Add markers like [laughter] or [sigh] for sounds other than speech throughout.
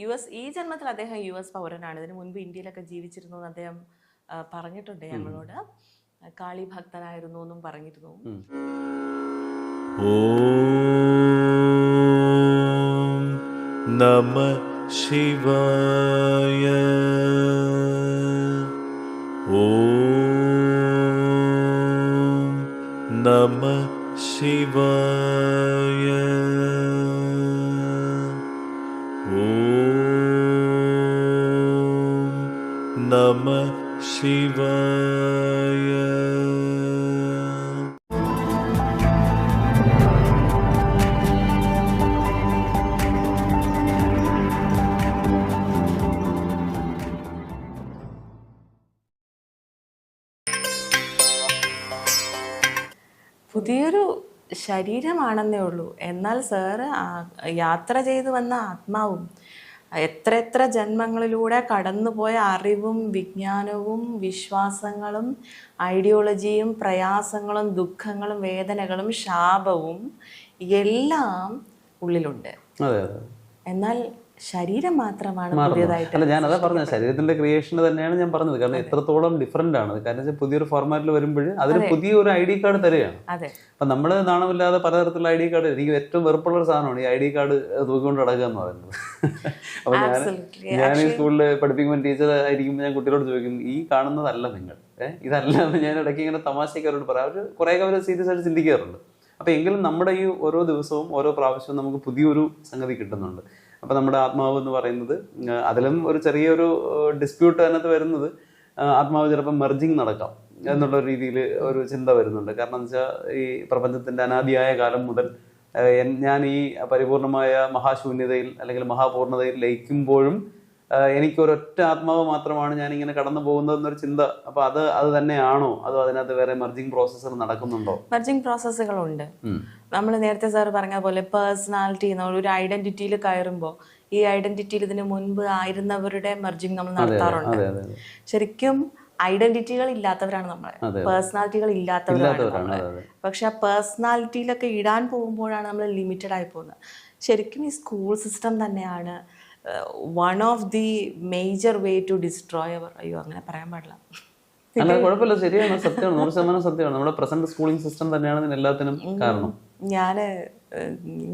U S ഈ ജന്മത്തിൽ അദ്ദേഹം യു എസ് പൗരനാണ്. ഇതിന് മുൻപ് ഇന്ത്യയിലൊക്കെ ജീവിച്ചിരുന്നു എന്ന് അദ്ദേഹം പറഞ്ഞിട്ടുണ്ട് ഞങ്ങളോട്. കാളി ഭക്തനായിരുന്നു എന്നും പറഞ്ഞിരുന്നു. നമ ശിവായ. ഓ നമ ശിവായ. നമ ശിവ പുതിയൊരു ശരീരമാണെന്നേ ഉള്ളൂ. എന്നാൽ സാറ് യാത്ര ചെയ്തു വന്ന ആത്മാവും എത്ര എത്ര ജന്മങ്ങളിലൂടെ കടന്നുപോയ അറിവും വിജ്ഞാനവും വിശ്വാസങ്ങളും ഐഡിയോളജിയും പ്രയാസങ്ങളും ദുഃഖങ്ങളും വേദനകളും ശാപവും എല്ലാം ഉള്ളിലുണ്ട്. എന്നാൽ ശരീരം മാത്രമാണ്. പുതിയതായിട്ട് അല്ല ഞാൻ അതാ പറഞ്ഞത് ശരീരത്തിന്റെ ക്രിയേഷൻ തന്നെയാണ് ഞാൻ പറഞ്ഞത്. കാരണം എത്രത്തോളം ഡിഫറെന്റ് ആണ്. കാരണം വെച്ചാൽ പുതിയൊരു ഫോർമാറ്റിൽ വരുമ്പോൾ അതിന് പുതിയൊരു ഐ ഡി കാർഡ് തരികയാണ്. അപ്പൊ നമ്മൾ നാണമില്ലാതെ പലതരത്തിലുള്ള ഐ ഡി കാർഡ് എനിക്ക് ഏറ്റവും വെറുപ്പുള്ള ഒരു സാധനമാണ് ഈ ഐ ഡി കാർഡ് തൂക്കിക്കൊണ്ട് നടക്കുക എന്ന് പറയുന്നത്. [laughs] അപ്പൊ ഞാൻ ഞാൻ ഈ സ്കൂളിൽ പഠിപ്പിക്കുമ്പോൾ ടീച്ചർ ആയിരിക്കുമ്പോൾ ഞാൻ കുട്ടികളോട് ചോദിക്കും ഈ കാണുന്നതല്ല നിങ്ങൾ. ഏഹ് ഇതല്ല ഞാൻ ഇടയ്ക്ക് ഇങ്ങനെ തമാശയ്ക്ക് അവരോട് പറയാം. അവർ കുറേയൊക്കെ അവർ സീരിയസ് ആയിട്ട് ചിന്തിക്കാറുണ്ട്. അപ്പൊ എങ്കിലും നമ്മുടെ ഈ ഓരോ ദിവസവും ഓരോ പ്രാവശ്യവും നമുക്ക് പുതിയൊരു സംഗതി കിട്ടുന്നുണ്ട്. അപ്പൊ നമ്മുടെ ആത്മാവ് എന്ന് പറയുന്നത് അതിലും ഒരു ചെറിയൊരു ഡിസ്പ്യൂട്ട് അതിനകത്ത് വരുന്നത് ആത്മാവ് ചിലപ്പോൾ മെർജിങ് നടക്കാം എന്നുള്ള രീതിയിൽ ഒരു ചിന്ത വരുന്നുണ്ട്. കാരണം എന്ന് വെച്ചാൽ ഈ പ്രപഞ്ചത്തിന്റെ അനാദിയായ കാലം മുതൽ ഞാൻ ഈ പരിപൂർണമായ മഹാശൂന്യതയിൽ അല്ലെങ്കിൽ മഹാപൂർണതയിൽ ലയിക്കുമ്പോഴും എനിക്ക് ഒരൊറ്റ ആത്മാവ് മാത്രമാണ് ഞാൻ ഇങ്ങനെ കടന്നു പോകുന്നത് എന്നൊരു ചിന്ത. അപ്പൊ അത് അത് തന്നെയാണോ? അതോ അതിനകത്ത് വേറെ മെർജിങ് പ്രോസസ്സർ നടക്കുന്നുണ്ടോ? മെർജിങ് പ്രോസസ്സുകളുണ്ട് ഉണ്ട് നമ്മൾ നേരത്തെ സാർ പറഞ്ഞ പോലെ പേഴ്സണാലിറ്റി ഒരു ഐഡന്റിറ്റിയിൽ കയറുമ്പോൾ ഈ ഐഡന്റിറ്റിയിൽ ഇതിന് മുൻപ് ആയിരുന്നവരുടെ മെർജിങ് നമ്മൾ നടത്താറുണ്ട്. ശരിക്കും ഐഡന്റിറ്റികൾ ഇല്ലാത്തവരാണ് നമ്മൾ. പേഴ്സണാലിറ്റികൾ ഇല്ലാത്തവരാണ് നമ്മൾ പക്ഷെ ആ പേഴ്സണാലിറ്റിയിലൊക്കെ ഇടാൻ പോകുമ്പോഴാണ് നമ്മൾ ലിമിറ്റഡ് ആയി പോകുന്നത്. ശരിക്കും ഈ സ്കൂൾ സിസ്റ്റം തന്നെയാണ് one of the major way to destroy our അയ്യോ അങ്ങനെ പറയാൻ പാടില്ല. അല്ല കുഴപ്പമില്ല ശരിയാണ് സത്യമാണ് നൂറ് ശതമാനം സത്യമാണ്. നമ്മുടെ പ്രസന്റ് സ്കൂളിംഗ് സിസ്റ്റം തന്നെയാണ് ഇതിന് എല്ലാത്തിനും കാരണം. ഞാൻ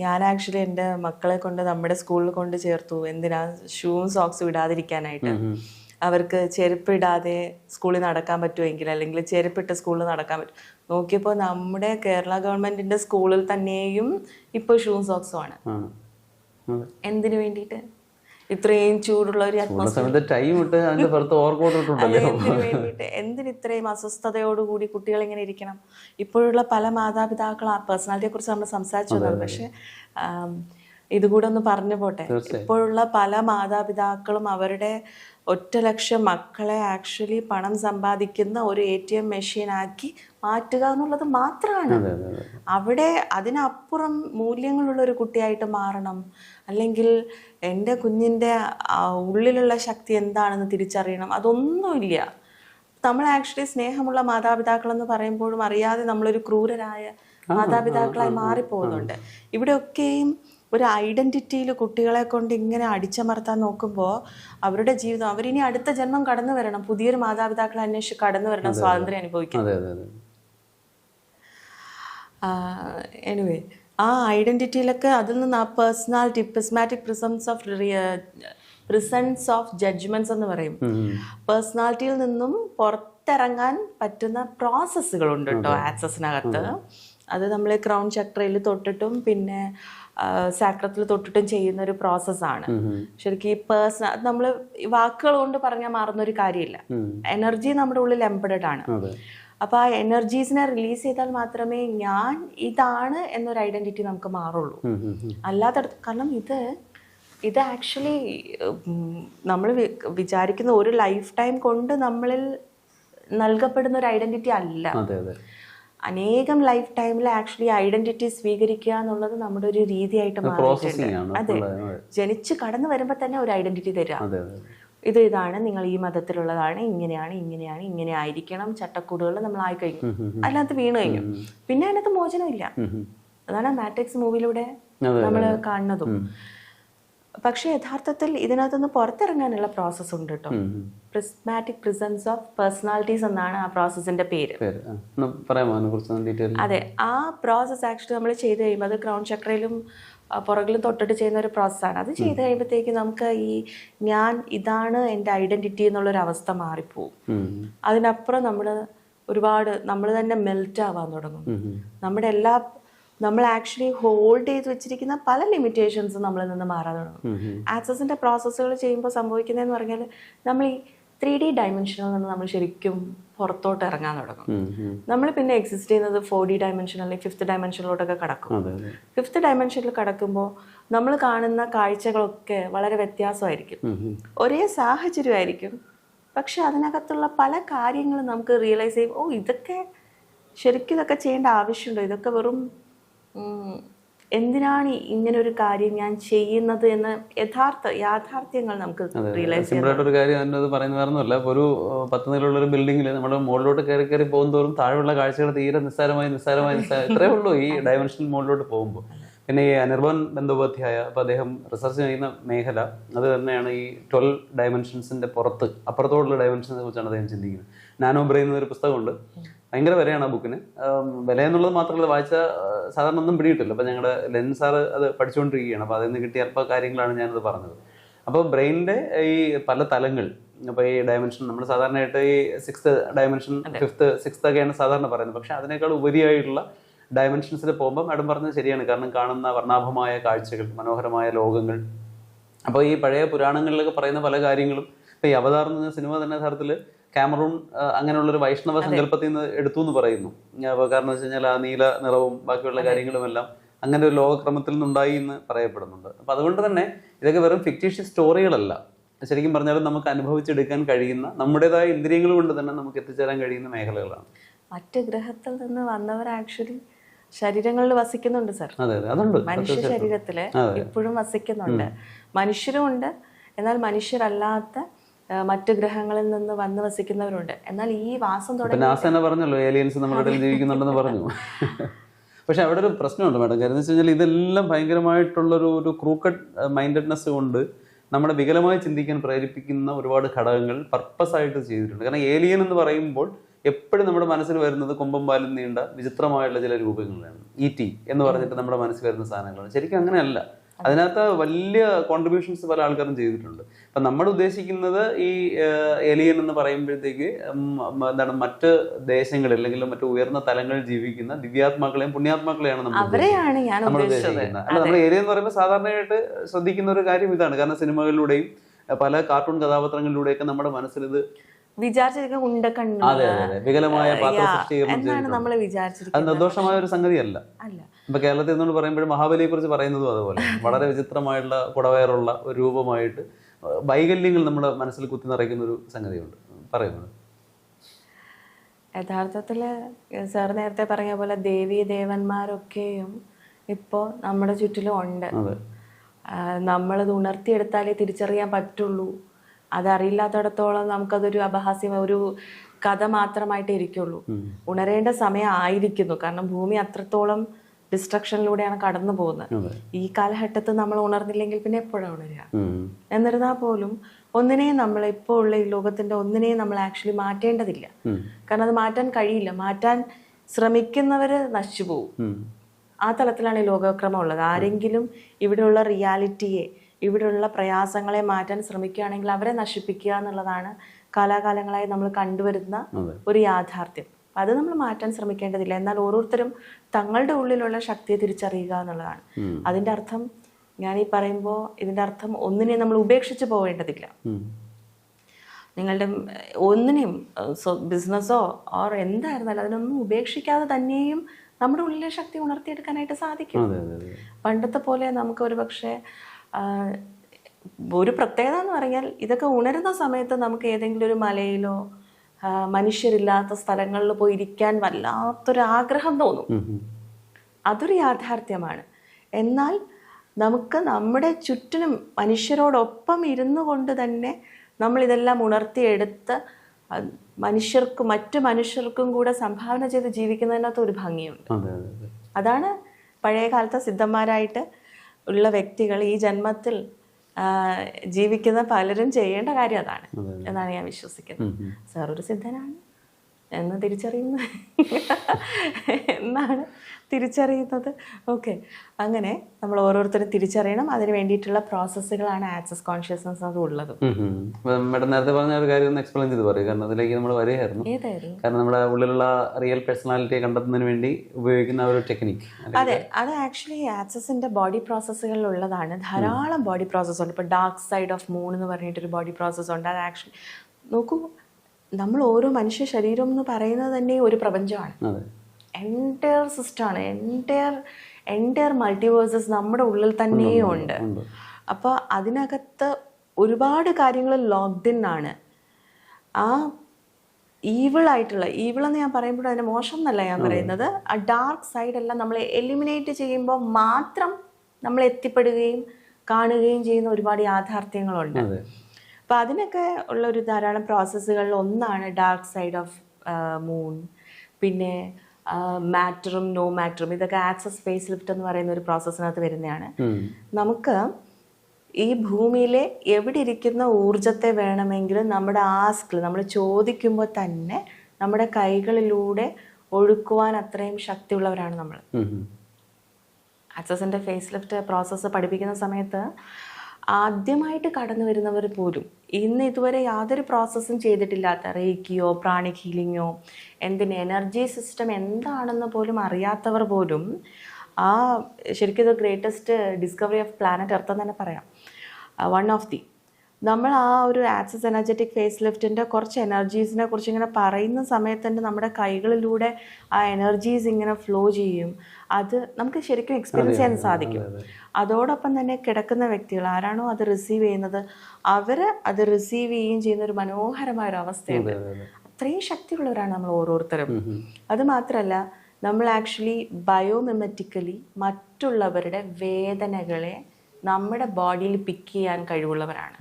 ഞാൻ ആക്ച്വലി എന്റെ മക്കളെ കൊണ്ട് നമ്മുടെ സ്കൂളിൽ കൊണ്ട് ചേർത്തു. എന്തിനാ? ഷൂവും സോക്സും ഇടാതിരിക്കാനായിട്ട്. അവർക്ക് ചെരുപ്പ് ഇടാതെ സ്കൂളിൽ നടക്കാൻ പറ്റുമെങ്കിൽ അല്ലെങ്കിൽ ചെരുപ്പിട്ട് സ്കൂളിൽ നടക്കാൻ പറ്റും. നോക്കിയപ്പോൾ നമ്മുടെ കേരള ഗവൺമെന്റിന്റെ സ്കൂളിൽ തന്നെയും ഇപ്പോൾ ഷൂവും സോക്സും ആണ്. എന്തിനു വേണ്ടിയിട്ട്? ഇത്രയും ചൂടുള്ള ഒരു ഉള്ള സമയത്ത് ടൈം ഇട്ട് അതിന്റെ പുറത്ത് എന്തിനു ഇത്രയും അസ്വസ്ഥതയോടുകൂടി കുട്ടികൾ ഇങ്ങനെ ഇരിക്കണം? ഇപ്പോഴുള്ള പല മാതാപിതാക്കൾ ആ പേഴ്സണാലിറ്റിയെ കുറിച്ച് നമ്മൾ സംസാരിച്ചു പക്ഷെ ഇതുകൂടെ ഒന്ന് പറഞ്ഞു പോട്ടെ. ഇപ്പോഴുള്ള പല മാതാപിതാക്കളും അവരുടെ ഒറ്റ ലക്ഷം മക്കളെ ആക്ച്വലി പണം സമ്പാദിക്കുന്ന ഒരു എ ടി എം മെഷീനാക്കി മാറ്റുക എന്നുള്ളത് മാത്രമാണ്. അവിടെ അതിനപ്പുറം മൂല്യങ്ങളുള്ള ഒരു കുട്ടിയായിട്ട് മാറണം. അല്ലെങ്കിൽ എന്റെ കുഞ്ഞിന്റെ ഉള്ളിലുള്ള ശക്തി എന്താണെന്ന് തിരിച്ചറിയണം. അതൊന്നുമില്ല. നമ്മൾ ആക്ച്വലി സ്നേഹമുള്ള മാതാപിതാക്കളെന്ന് പറയുമ്പോഴും അറിയാതെ നമ്മളൊരു ക്രൂരരായ മാതാപിതാക്കളായി മാറിപ്പോകുന്നുണ്ട്. ഇവിടെയൊക്കെയും ഒരു ഐഡന്റിറ്റിയിൽ കുട്ടികളെ കൊണ്ട് ഇങ്ങനെ അടിച്ചമർത്താൻ നോക്കുമ്പോൾ അവരുടെ ജീവിതം അവരിനി അടുത്ത ജന്മം കടന്നു വരണം പുതിയൊരു മാതാപിതാക്കളെ അന്വേഷിച്ച് കടന്നു വരണം സ്വാതന്ത്ര്യം അനുഭവിക്കാൻ. അതെ എനിവേ ആ ഐഡന്റിറ്റിയിലൊക്കെ അതിൽ നിന്ന് ആ personality prismatic prisms of prisons of judgements എന്ന് പറയും. പേഴ്സണാലിറ്റിയിൽ നിന്നും പുറത്തിറങ്ങാൻ പറ്റുന്ന പ്രോസസ്സുകളുണ്ട് കേട്ടോ ആക്സസിനകത്ത് അത്. നമ്മൾ ക്രൗൺ ചക്രയിൽ തൊട്ടിട്ടും പിന്നെ സാക്രത്തിൽ തൊട്ടിട്ടും ചെയ്യുന്ന ഒരു പ്രോസസ്സാണ് ശരിക്കും ഈ പേഴ്സണൽ നമ്മൾ വാക്കുകൾ കൊണ്ട് പറഞ്ഞാൽ മാറുന്ന ഒരു കാര്യമില്ല എനർജി നമ്മുടെ ഉള്ളിൽ എംബഡഡ് ആണ്. അപ്പൊ അപ്പോൾ ആ എനർജീസിനെ റിലീസ് ചെയ്താൽ മാത്രമേ ഞാൻ ഇതാണ് എന്നൊരു ഐഡന്റിറ്റി നമുക്ക് മാറുള്ളൂ. ഉം, ഉം, ഉം. അല്ലാതെ കാരണം ഇത് ഇത് ആക്ച്വലി നമ്മൾ വിചാരിക്കുന്ന ഒരു ലൈഫ് ടൈം കൊണ്ട് നമ്മളിൽ നൽകപ്പെടുന്ന ഒരു ഐഡന്റിറ്റി അല്ല. അതെ അതെ. അനേകം ലൈഫ് ടൈമിൽ ആക്ച്വലി ഐഡന്റിറ്റി സ്വീകരിക്കുക എന്നുള്ളത് നമ്മുടെ ഒരു രീതിയായിട്ട് മാറിയിട്ടുണ്ട്. അതെ. ജനിച്ച് കടന്നു വരുമ്പോൾ തന്നെ ഒരു ഐഡന്റിറ്റി തരിക ഇത് ഇതാണ് നിങ്ങൾ ഈ മതത്തിലുള്ളതാണ് ഇങ്ങനെയാണ് ഇങ്ങനെയാണ് ഇങ്ങനെ ആയിരിക്കണം ചട്ടക്കൂടുകൾ നമ്മൾ ആയി കഴിഞ്ഞു. അതിനകത്ത് വീണ് കഴിഞ്ഞു. പിന്നെ അതിനകത്ത് മോചനമില്ല. അതാണ് മാട്രിക്സ് മൂവിയിലൂടെ നമ്മൾ കാണുന്നതും. പക്ഷേ യഥാർത്ഥത്തിൽ ഇതിനകത്തുനിന്ന് പുറത്തിറങ്ങാനുള്ള പ്രോസസ് ഉണ്ട് കേട്ടോ. പ്രിസ്മാറ്റിക് പ്രിസൻസ് ഓഫ് പേഴ്സണാലിറ്റീസ് എന്നാണ് ആ പ്രോസസ്സിന്റെ പേര്. അതെ ആ പ്രോസസ് ആക്ച്വലി നമ്മൾ ചെയ്ത് കഴിയുമ്പോൾ അത് ക്രൗൺ ചക്രയിലും പുറകിലും തൊട്ടിട്ട് ചെയ്യുന്ന ഒരു പ്രോസസ്സാണ് അത് ചെയ്ത് കഴിയുമ്പോഴത്തേക്ക് നമുക്ക് ഈ ഞാൻ ഇതാണ് എന്റെ ഐഡന്റിറ്റി എന്നുള്ളൊരു അവസ്ഥ മാറിപ്പോവും. അതിനപ്പുറം നമ്മൾ ഒരുപാട് നമ്മൾ തന്നെ മെൽറ്റ് ആവാൻ തുടങ്ങും. നമ്മുടെ എല്ലാ നമ്മൾ ആക്ച്വലി ഹോൾഡ് ചെയ്ത് വെച്ചിരിക്കുന്ന പല ലിമിറ്റേഷൻസും നമ്മളിൽ നിന്ന് മാറാൻ തുടങ്ങും. ആക്സസിന്റെ പ്രോസസ്സുകൾ ചെയ്യുമ്പോൾ സംഭവിക്കുന്നതെന്ന് പറഞ്ഞാൽ നമ്മൾ ഈ ത്രീ ഡി ഡയമെൻഷനിൽ നിന്ന് നമ്മൾ ശരിക്കും പുറത്തോട്ട് ഇറങ്ങാൻ തുടങ്ങും. നമ്മൾ പിന്നെ എക്സിസ്റ്റ് ചെയ്യുന്നത് ഫോർ ഡി ഡയമെൻഷൻ അല്ലെങ്കിൽ ഫിഫ്ത്ത് ഡയമെൻഷനിലോട്ടൊക്കെ കടക്കും. ഫിഫ്ത്ത് ഡയമെൻഷനിൽ കടക്കുമ്പോൾ നമ്മൾ കാണുന്ന കാഴ്ചകളൊക്കെ വളരെ വ്യത്യാസമായിരിക്കും. ഒരേ സാഹചര്യമായിരിക്കും. പക്ഷെ അതിനകത്തുള്ള പല കാര്യങ്ങളും നമുക്ക് റിയലൈസ് ചെയ്യും. ഓ ഇതൊക്കെ ശരിക്കും ഇതൊക്കെ ചെയ്യേണ്ട ആവശ്യമുണ്ടോ? ഇതൊക്കെ വെറും എന്തിനാണ് ഇങ്ങനെ ഒരു കാര്യം ഞാൻ ചെയ്യുന്നത് എന്ന് യഥാർത്ഥ യാഥാർത്ഥ്യങ്ങൾ നമുക്ക് റിയലൈസ് ചെയ്യാൻ ഒരു കാര്യം അതിന്റെ അത് പറയുന്ന വേറെ ഒന്നുമല്ല. ഒരു പത്ത് നിലയുള്ള ഒരു ബിൽഡിങ്ങിൽ നമ്മൾ മുകളിലോട്ട് കയറി കയറി പോകുന്നതോറും താഴെയുള്ള കാഴ്ചകൾ തീരെ നിസ്സാരമായി നിസ്സാരമായി നിസ്സാരം ഇത്രേ ഉള്ളൂ ഈ ഡയമെൻഷൻ മുകളിലോട്ട് പോകുമ്പോൾ പിന്നെ ഈ അനിർബൻ ബന്ധോപാധ്യായ അപ്പോൾ അദ്ദേഹം റിസർച്ച് ചെയ്യുന്ന മേഖല അത് തന്നെയാണ് ഈ ട്വൽവ് ഡയമെൻഷൻസിന്റെ പുറത്ത് അപ്പുറത്തോടുള്ള ഡയമെൻഷനെ കുറിച്ചാണ് അദ്ദേഹം ചിന്തിക്കുന്നത്. നാനോ ബ്രെയിൻ എന്നൊരു പുസ്തകമുണ്ട്. ഭയങ്കര വിലയാണ് ആ ബുക്കിന്. വില എന്നുള്ളത് മാത്രമല്ല വായിച്ച സാധാരണ ഒന്നും പിടിയിട്ടില്ല അപ്പം ഞങ്ങളുടെ ലെൻസ് സാറ് അത് പഠിച്ചുകൊണ്ടിരിക്കുകയാണ് അപ്പോൾ അതിൽ നിന്ന് കിട്ടിയ അല്പ കാര്യങ്ങളാണ് ഞാനത് പറഞ്ഞത്. അപ്പോൾ ബ്രെയിനിന്റെ ഈ പല തലങ്ങൾ അപ്പോൾ ഈ ഡയമെൻഷൻ നമ്മൾ സാധാരണയായിട്ട് ഈ സിക്സ്ത് ഡയമെൻഷൻ ഫിഫ്ത്ത് സിക്സ്ത് ഒക്കെയാണ് സാധാരണ പറയുന്നത്. പക്ഷെ അതിനേക്കാൾ ഉപരിയായിട്ടുള്ള ഡയമെൻഷൻസിൽ പോകുമ്പോൾ മാഡം പറഞ്ഞത് ശരിയാണ്. കാരണം കാണുന്ന വർണാഭമായ കാഴ്ചകൾ മനോഹരമായ ലോകങ്ങൾ. അപ്പോൾ ഈ പഴയ പുരാണങ്ങളിലൊക്കെ പറയുന്ന പല കാര്യങ്ങളും ഇപ്പോൾ ഈ അവതാർ എന്ന സിനിമ തന്നെ യഥാർത്ഥത്തിൽ കാമറൂൺ അങ്ങനെയുള്ളൊരു വൈഷ്ണവ സങ്കല്പത്തിൽ നിന്ന് എടുത്തു എന്ന് പറയുന്നു കാരണം വെച്ച് കഴിഞ്ഞാൽ ആ നീല നിറവും ബാക്കിയുള്ള കാര്യങ്ങളുമെല്ലാം അങ്ങനെ ഒരു ലോകക്രമത്തിൽ നിന്നുണ്ടായി എന്ന് പറയപ്പെടുന്നുണ്ട്. അപ്പോൾ അതുകൊണ്ട് തന്നെ ഇതൊക്കെ വെറും ഫിക്റ്റീഷ്യസ് സ്റ്റോറികളല്ല ശരിക്കും പറഞ്ഞാൽ നമുക്ക് അനുഭവിച്ചെടുക്കാൻ കഴിയുന്ന നമ്മുടേതായ ഇന്ദ്രിയങ്ങൾ കൊണ്ട് തന്നെ നമുക്ക് എത്തിച്ചേരാൻ കഴിയുന്ന മേഖലകളാണ്. മറ്റു ഗ്രഹത്തിൽ നിന്ന് വന്നവർ ആക്ച്വലി ശരീരങ്ങളിൽ വസിക്കുന്നുണ്ട് സർ. മനുഷ്യ ശരീരത്തിൽ അതെ. ഇപ്പോഴും വസിക്കുന്നുണ്ട്. മനുഷ്യരും ഉണ്ട് എന്നാൽ മനുഷ്യരല്ലാത്ത മറ്റ് ഗ്രഹങ്ങളിൽ നിന്ന് വന്ന് വസിക്കുന്നവരുണ്ട്. എന്നാൽ ഈ വാസം തുടങ്ങി പറഞ്ഞല്ലോ ഏലിയൻസ് നമ്മുടെ ജീവിക്കുന്നുണ്ടെന്ന് പറഞ്ഞു. [laughs] പക്ഷെ അവിടെ ഒരു പ്രശ്നമുണ്ട് മാഡം. കാര്യം എന്ന് വെച്ച് കഴിഞ്ഞാൽ ഇതെല്ലാം ഭയങ്കരമായിട്ടുള്ളൊരു ഒരു ക്രൂക്കഡ് മൈൻഡഡ്നെസ് കൊണ്ട് നമ്മളെ വികലമായി ചിന്തിക്കാൻ പ്രേരിപ്പിക്കുന്ന ഒരുപാട് ഘടകങ്ങൾ പർപ്പസ് ആയിട്ട് ചെയ്തിട്ടുണ്ട്. കാരണം ഏലിയൻ എന്ന് പറയുമ്പോൾ എപ്പോഴും നമ്മുടെ മനസ്സിൽ വരുന്നത് കൊമ്പം പാലും നീണ്ട വിചിത്രമായുള്ള ചില രൂപങ്ങളാണ് ഇ ടി എന്ന് പറഞ്ഞിട്ട് നമ്മുടെ മനസ്സിൽ വരുന്ന സാധനങ്ങളാണ്. ശരിക്കും അങ്ങനെയല്ല. അതിനകത്ത് വലിയ കോൺട്രിബ്യൂഷൻസ് പല ആൾക്കാരും ചെയ്തിട്ടുണ്ട്. അപ്പം നമ്മൾ ഉദ്ദേശിക്കുന്നത് ഈ എലിയൻ എന്ന് പറയുമ്പോഴത്തേക്ക് എന്താണ് മറ്റ് ദേശങ്ങളിൽ അല്ലെങ്കിൽ മറ്റു ഉയർന്ന തലങ്ങളിൽ ജീവിക്കുന്ന ദിവ്യാത്മാക്കളെയും പുണ്യാത്മാക്കളെയാണ് നമ്മൾ ഉദ്ദേശിക്കുന്നത്. അല്ല നമ്മൾ ഏരിയ എന്ന് പറയുമ്പോൾ സാധാരണയായിട്ട് ശ്രദ്ധിക്കുന്ന ഒരു കാര്യം ഇതാണ്. കാരണം സിനിമകളിലൂടെയും പല കാർട്ടൂൺ കഥാപാത്രങ്ങളിലൂടെയൊക്കെ നമ്മുടെ മനസ്സിൽ ഇത് വിചാരിച്ചിരിക്കുന്ന ഉണ്ടക്കണ്ണു അതെ അതെ വികലമായ പാത്ര എന്നാണ് നമ്മൾ അത് വിചാരിച്ചിരിക്കുന്നത് നിർദോഷമായ ഒരു സംഗതിയല്ല. അല്ല. ഇപ്പൊ കേരളത്തിൽ നിന്നോട് പറയുമ്പോൾ മഹാബലിയെ കുറിച്ച് പറയുന്നതും അതുപോലെ. വളരെ വിചിത്രമായിട്ടുള്ള കുടവയറുള്ള ഒരു രൂപമായിട്ട് വൈകല്യങ്ങൾ നമ്മുടെ മനസ്സിൽ കുത്തി നിറയ്ക്കുന്ന ഒരു സംഗതിയുണ്ട്. പറയുന്നത്. യഥാർത്ഥത്തിൽ സാർ നേരത്തെ പറഞ്ഞ പോലെ ദേവീ ദേവന്മാരൊക്കെയും ഇപ്പോ നമ്മുടെ ചുറ്റിലും ഉണ്ട്. അതെ. നമ്മളത് ഉണർത്തിയെടുത്താലേ തിരിച്ചറിയാൻ പറ്റുള്ളൂ. അതറിയില്ലാത്തടത്തോളം നമുക്കതൊരു അപഹാസ്യം ഒരു കഥ മാത്രമായിട്ടേ ഇരിക്കുള്ളൂ. ഉണരേണ്ട സമയം ആയിരിക്കുന്നു. കാരണം ഭൂമി അത്രത്തോളം ഡിസ്ട്രക്ഷനിലൂടെയാണ് കടന്നു പോകുന്നത്. ഈ കാലഘട്ടത്ത് നമ്മൾ ഉണർന്നില്ലെങ്കിൽ പിന്നെ എപ്പോഴാണ് ഉണരുക. എന്നിരുന്നാൽ പോലും ഒന്നിനെയും നമ്മൾ ഇപ്പോൾ ഉള്ള ഈ ലോകത്തിന്റെ ഒന്നിനെയും നമ്മൾ ആക്ച്വലി മാറ്റേണ്ടതില്ല. കാരണം അത് മാറ്റാൻ കഴിയില്ല. മാറ്റാൻ ശ്രമിക്കുന്നവര് നശിച്ചു പോകും ആ തലത്തിലാണ് ഈ ലോകക്രമം ഉള്ളത്. ആരെങ്കിലും ഇവിടെയുള്ള റിയാലിറ്റിയെ ഇവിടെയുള്ള പ്രയാസങ്ങളെ മാറ്റാൻ ശ്രമിക്കുകയാണെങ്കിൽ അവരെ നശിപ്പിക്കുക എന്നുള്ളതാണ് കാലാകാലങ്ങളായി നമ്മൾ കണ്ടുവരുന്ന ഒരു യാഥാർത്ഥ്യം. അത് നമ്മൾ മാറ്റാൻ ശ്രമിക്കേണ്ടതില്ല. എന്നാൽ ഓരോരുത്തരും തങ്ങളുടെ ഉള്ളിലുള്ള ശക്തിയെ തിരിച്ചറിയുക എന്നുള്ളതാണ്. അതിന്റെ അർത്ഥം ഞാൻ ഈ പറയുമ്പോൾ ഇതിന്റെ അർത്ഥം ഒന്നിനെ നമ്മൾ ഉപേക്ഷിച്ച് പോവേണ്ടതില്ല നിങ്ങളുടെ ഒന്നിനെയും ബിസിനസ്സോ ഓർ എന്തായിരുന്നാലും അതിനൊന്നും ഉപേക്ഷിക്കാതെ തന്നെയും നമ്മുടെ ഉള്ളിലെ ശക്തി ഉണർത്തിയെടുക്കാനായിട്ട് സാധിക്കും. പണ്ടത്തെ പോലെ നമുക്ക് ഒരു പക്ഷേ ഒരു പ്രത്യേകത എന്ന് പറഞ്ഞാൽ ഇതൊക്കെ ഉണരുന്ന സമയത്ത് നമുക്ക് ഏതെങ്കിലും ഒരു മലയിലോ മനുഷ്യരില്ലാത്ത സ്ഥലങ്ങളിൽ പോയി ഇരിക്കാൻ വല്ലാത്തൊരാഗ്രഹം തോന്നും. അതൊരു യാഥാർത്ഥ്യമാണ്. എന്നാൽ നമുക്ക് നമ്മുടെ ചുറ്റിനും മനുഷ്യരോടൊപ്പം ഇരുന്നു കൊണ്ട് തന്നെ നമ്മൾ ഇതെല്ലാം ഉണർത്തിയെടുത്ത് മനുഷ്യർക്ക് മറ്റു മനുഷ്യർക്കും കൂടെ സംഭാവന ചെയ്ത് ജീവിക്കുന്നതിനകത്ത് ഒരു ഭംഗിയുണ്ട്. അതെ അതെ അതെ. അതാണ് പഴയ കാലത്തെ സിദ്ധന്മാരായിട്ട് ഉള്ള വ്യക്തികൾ ഈ ജന്മത്തിൽ ജീവിക്കുന്ന പലരും ചെയ്യേണ്ട കാര്യം അതാണ് എന്നാണ് ഞാൻ വിശ്വസിക്കുന്നത്. സാർ ഒരു സിദ്ധനാണ് എന്ന് തിരിച്ചറിയുന്നു. [laughs] എന്നാണ് തിരിച്ചറിയുന്നത്? ഓക്കെ അങ്ങനെ നമ്മൾ ഓരോരുത്തരും തിരിച്ചറിയണം. അതിന് വേണ്ടിയിട്ടുള്ള പ്രോസസ്സുകളാണ് ആക്സസ് കോൺഷ്യസ്നസ് അത് ഉള്ളത്. മേഡം നേരത്തെ പറഞ്ഞ ഒരു കാര്യം ഒന്ന് എക്സ്പ്ലെയിൻ ചെയ്ത് പറയും. കാരണം അതിലേക്ക് നമ്മൾ വരികയായിരുന്നു. കാരണം നമ്മുടെ ഉള്ളിലുള്ള റിയൽ പേഴ്സണാലിറ്റിയെ കണ്ടെത്തുന്നതിന് വേണ്ടി ഉപയോഗിക്കുന്ന ഒരു ടെക്നിക്ക് അതെ. അത് ആക്ച്വലി ആക്സസിന്റെ ബോഡി പ്രോസസ്സുകളിൽ ഉള്ളതാണ്. ധാരാളം ബോഡി പ്രോസസ്സ് ഉണ്ട്. ഇപ്പോൾ ഡാർക്ക് സൈഡ് ഓഫ് മൂൺ എന്ന് പറഞ്ഞിട്ടൊരു ബോഡി പ്രോസസ്സ് ഉണ്ട്. അത് ആക്ച്വലി നോക്കൂ. നമ്മൾ ഓരോ മനുഷ്യ ശരീരം എന്ന് പറയുന്നത് തന്നെ ഒരു പ്രപഞ്ചമാണ്. എന്റയർ സിസ്റ്റമാണ് എന്റയർ എന്റയർ മൾട്ടിവേഴ്സസ് നമ്മുടെ ഉള്ളിൽ തന്നെയും ഉണ്ട് അപ്പോൾ അതിനകത്ത് ഒരുപാട് കാര്യങ്ങൾ ലോക്ക്ഡ് ഇൻ ആണ്. ആ ഈവിൾ ആയിട്ടുള്ള ഈവിൾ എന്ന് ഞാൻ പറയുമ്പോൾ അതിന് മോശം എന്നല്ല ഞാൻ പറയുന്നത്. ആ ഡാർക്ക് സൈഡ് എല്ലാം നമ്മൾ എലിമിനേറ്റ് ചെയ്യുമ്പോൾ മാത്രം നമ്മൾ എത്തിപ്പെടുകയും കാണുകയും ചെയ്യുന്ന ഒരുപാട് യാഥാർത്ഥ്യങ്ങളുണ്ട്. അപ്പോൾ അതിനൊക്കെ ഉള്ള ഒരു ധാരാളം പ്രോസസ്സുകളിൽ ഒന്നാണ് ഡാർക്ക് സൈഡ് ഓഫ് മൂൺ പിന്നെ മാറ്ററും നോ മാറ്ററും ഇതൊക്കെ ആക്സസ് സ്പേസ് ലിഫ്റ്റ് എന്ന് പറയുന്ന ഒരു പ്രോസസ്സിനകത്ത് വരുന്നതാണ്. നമുക്ക് ഈ ഭൂമിയിലെ എവിടെ ഇരിക്കുന്ന ഊർജത്തെ വേണമെങ്കിലും നമ്മുടെ ആസ്കിൽ നമ്മൾ ചോദിക്കുമ്പോൾ തന്നെ നമ്മുടെ കൈകളിലൂടെ ഒഴുക്കുവാൻ അത്രയും ശക്തിയുള്ളവരാണ് നമ്മൾ. ആക്സസിന്റെ ഫേസ് ലിഫ്റ്റ് പ്രോസസ്സ് പഠിപ്പിക്കുന്ന സമയത്ത് ആദ്യമായിട്ട് കടന്നു വരുന്നവർ പോലും ഇന്ന് ഇതുവരെ യാതൊരു പ്രോസസ്സും ചെയ്തിട്ടില്ലാത്ത റേക്കിയോ പ്രാണിക് ഹീലിങ്ങോ എന്തിന് എനർജി സിസ്റ്റം എന്താണെന്ന് പോലും അറിയാത്തവർ പോലും ആ ശരിക്കും ഇത് greatest discovery of planet earth തന്നെ പറയാം. വൺ ഓഫ് ദി നമ്മൾ ആ ഒരു ആക്സസ് എനർജറ്റിക് ഫേസ് ലിഫ്റ്റിന്റെ കുറച്ച് എനർജീസിനെ കുറിച്ച് ഇങ്ങനെ പറയുന്ന സമയത്ത് തന്നെ നമ്മുടെ കൈകളിലൂടെ ആ എനർജീസ് ഇങ്ങനെ ഫ്ലോ ചെയ്യും. അത് നമുക്ക് ശരിക്കും എക്സ്പീരിയൻസ് ചെയ്യാൻ സാധിക്കും. അതോടൊപ്പം തന്നെ കിടക്കുന്ന വ്യക്തികൾ ആരാണോ അത് റിസീവ് ചെയ്യുന്നത് അവർ അത് റിസീവ് ചെയ്യുകയും ചെയ്യുന്ന ഒരു മനോഹരമായ ഒരു അവസ്ഥയുണ്ട്. അത്രയും ശക്തിയുള്ളവരാണ് നമ്മൾ ഓരോരുത്തരും. അത് മാത്രമല്ല നമ്മൾ ആക്ച്വലി ബയോമിമറ്റിക്കലി മറ്റുള്ളവരുടെ വേദനകളെ നമ്മുടെ ബോഡിയിൽ പിക്ക് ചെയ്യാൻ കഴിവുള്ളവരാണ്.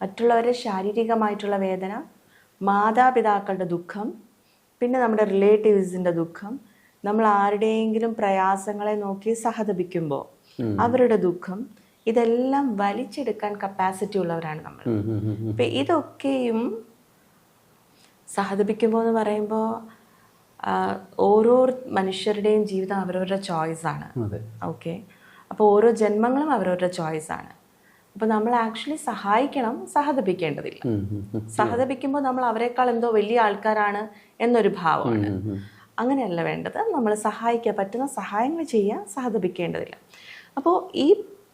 മറ്റുള്ളവരുടെ ശാരീരികമായിട്ടുള്ള വേദന മാതാപിതാക്കളുടെ ദുഃഖം പിന്നെ നമ്മുടെ റിലേറ്റീവ്സിന്റെ ദുഃഖം നമ്മൾ ആരുടെയെങ്കിലും പ്രയാസങ്ങളെ നോക്കി സഹതപിക്കുമ്പോൾ അവരുടെ ദുഃഖം ഇതെല്ലാം വലിച്ചെടുക്കാൻ കപ്പാസിറ്റി ഉള്ളവരാണ് നമ്മൾ. അപ്പം ഇതൊക്കെയും സഹതപിക്കുമ്പോൾ എന്ന് പറയുമ്പോൾ ഓരോ മനുഷ്യരുടെയും ജീവിതം അവരവരുടെ ചോയ്സാണ് ഓക്കെ അപ്പോൾ ഓരോ ജന്മങ്ങളും അവരവരുടെ ചോയ്സാണ് അപ്പോൾ നമ്മൾ ആക്ച്വലി സഹായിക്കണം സഹതപിക്കേണ്ടതില്ല. സഹതപിക്കുമ്പോൾ നമ്മൾ അവരെക്കാൾ എന്തോ വലിയ ആൾക്കാരാണ് എന്നൊരു ഭാവമാണ്. അങ്ങനെയല്ല വേണ്ടത്. നമ്മൾ സഹായിക്കാൻ പറ്റുന്ന സഹായങ്ങൾ ചെയ്യുക സഹതപിക്കേണ്ടതില്ല. അപ്പോൾ ഈ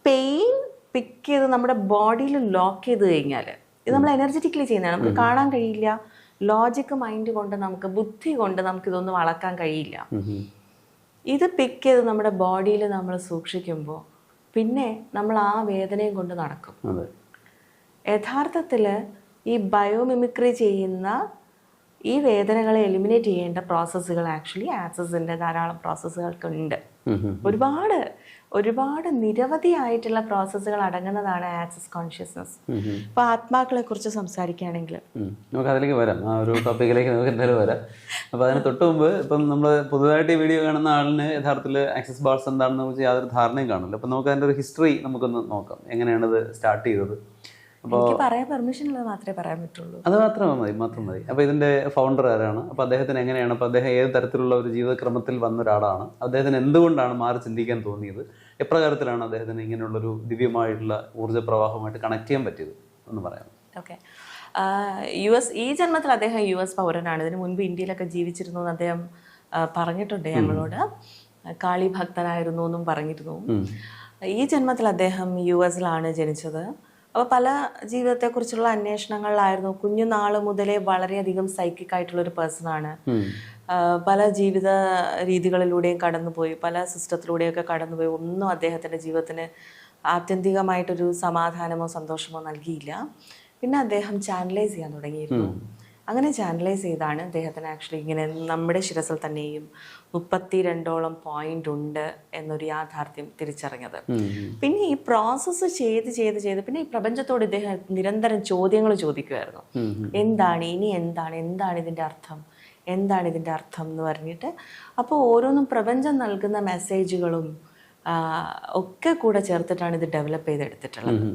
പെയിൻ പിക്ക് ചെയ്ത് നമ്മുടെ ബോഡിയിൽ ലോക്ക് ചെയ്ത് കഴിഞ്ഞാൽ ഇത് നമ്മൾ എനർജറ്റിക്കലി ചെയ്യുന്നതാണ്. നമുക്ക് കാണാൻ കഴിയില്ല. ലോജിക്ക് മൈൻഡ് കൊണ്ട് നമുക്ക് ബുദ്ധി കൊണ്ട് നമുക്ക് ഇതൊന്നും അളക്കാൻ കഴിയില്ല. ഇത് പിക്ക് ചെയ്ത് നമ്മുടെ ബോഡിയിൽ നമ്മൾ സൂക്ഷിക്കുമ്പോൾ പിന്നെ നമ്മൾ ആ വേദനയും കൊണ്ട് നടക്കും. യഥാർത്ഥത്തിൽ ഈ ബയോമിമിക്രി ചെയ്യുന്ന ഈ വേദനകളെ എലിമിനേറ്റ് ചെയ്യേണ്ട പ്രോസസ്സുകൾ ആക്ച്വലി ആക്സസിന്റെ ധാരാളം പ്രോസസ്സുകൾക്കുണ്ട് ഒരുപാട്. ഒരുപാട് നിരവധി നിരവധിയായിട്ടുള്ള പ്രോസസ്സുകൾ അടങ്ങുന്നതാണ് ആക്സസ് കോൺഷ്യസ്നസ് അപ്പൊ ആത്മാക്കളെ കുറിച്ച് സംസാരിക്കുകയാണെങ്കിൽ. നമുക്ക് അതിലേക്ക് വരാം. ആ ഒരു ടോപ്പിക്കിലേക്ക് നമുക്ക് എന്തായാലും വരാം. അപ്പൊ അതിന് തൊട്ട് മുമ്പ് ഇപ്പം നമ്മൾ പുതുതായിട്ട് ഈ വീഡിയോ കാണുന്ന ആളിന് യഥാർത്ഥത്തിൽ ആക്സസ് ബാർസ് എന്താണെന്ന് കുറിച്ച് യാതൊരു ധാരണയും കാണില്ല. അപ്പൊ നമുക്ക് അതിന്റെ ഒരു ഹിസ്റ്ററി നമുക്കൊന്ന് നോക്കാം. എങ്ങനെയാണ് ഇത് സ്റ്റാർട്ട് ചെയ്തത്? പറയാൻ പെർമിഷൻ ഉള്ളത് മാത്രമേ പറയാൻ പറ്റുള്ളൂ. അത് മാത്രം മതി മാത്രം മതി. അപ്പോൾ ഇതിന്റെ ഫൗണ്ടർ ആരാണ്? അപ്പോൾ അദ്ദേഹത്തിന് എങ്ങനെയാണ്? അപ്പോൾ അദ്ദേഹം ഏത് തരത്തിലുള്ള ഒരു ജീവിതക്രമത്തിൽ വന്ന ഒരാളാണ്? അദ്ദേഹത്തിന് എന്തുകൊണ്ടാണ് മാറി ചിന്തിക്കാൻ തോന്നിയത്? എപ്രകാരത്തിലാണ് അദ്ദേഹത്തിന് ഇങ്ങനെയുള്ളൊരു ദിവ്യമായിട്ടുള്ള ഊർജ പ്രവാഹമായിട്ട് കണക്ട് ചെയ്യാൻ പറ്റിയത്? എന്ന് പറയാം ഓക്കെ യു എസ് ഈ ജന്മത്തിൽ അദ്ദേഹം യു എസ് പൗരനാണ്. ഇതിന് മുൻപ് ഇന്ത്യയിലൊക്കെ ജീവിച്ചിരുന്നു എന്ന് അദ്ദേഹം പറഞ്ഞിട്ടുണ്ട് ഞങ്ങളോട്. കാളി ഭക്തനായിരുന്നു എന്നും പറഞ്ഞിരുന്നു. ഈ ജന്മത്തിൽ അദ്ദേഹം യു എസിലാണ് ജനിച്ചത്. അപ്പോൾ പല ജീവിതത്തെക്കുറിച്ചുള്ള അന്വേഷണങ്ങളിലായിരുന്നു. കുഞ്ഞുനാൾ മുതലേ വളരെയധികം സൈക്കിക് ആയിട്ടുള്ള ഒരു പേഴ്സണാണ് പല ജീവിത രീതികളിലൂടെയും കടന്നുപോയി പല സിസ്റ്റത്തിലൂടെയൊക്കെ കടന്നുപോയി. ഒന്നും അദ്ദേഹത്തിന്റെ ജീവിതത്തിന് ആത്യന്തികമായിട്ടൊരു സമാധാനമോ സന്തോഷമോ നൽകിയില്ല. പിന്നെ അദ്ദേഹം ചാനലൈസ് ചെയ്യാൻ തുടങ്ങിയിരുന്നു. അങ്ങനെ ചാനലൈസ് ചെയ്താണ് അദ്ദേഹത്തിന് ആക്ച്വലി ഇങ്ങനെ നമ്മുടെ ശിരസിൽ തന്നെയും മുപ്പത്തി രണ്ടോളം പോയിന്റ് ഉണ്ട് എന്നൊരു യാഥാർത്ഥ്യം തിരിച്ചറിഞ്ഞത്. പിന്നെ ഈ പ്രോസസ്സ് ചെയ്ത് ചെയ്ത് ചെയ്ത് പിന്നെ ഈ പ്രപഞ്ചത്തോട് ഇദ്ദേഹം നിരന്തരം ചോദ്യങ്ങൾ ചോദിക്കുമായിരുന്നു എന്താണ്? ഇനി എന്താണ്? എന്താണ് ഇതിന്റെ അർത്ഥം? എന്താണ് ഇതിന്റെ അർത്ഥം എന്ന് പറഞ്ഞിട്ട് അപ്പോൾ ഓരോന്നും പ്രപഞ്ചം നൽകുന്ന മെസ്സേജുകളും ഒക്കെ കൂടെ ചേർത്തിട്ടാണ് ഇത് ഡെവലപ്പ് ചെയ്തെടുത്തിട്ടുള്ളത്.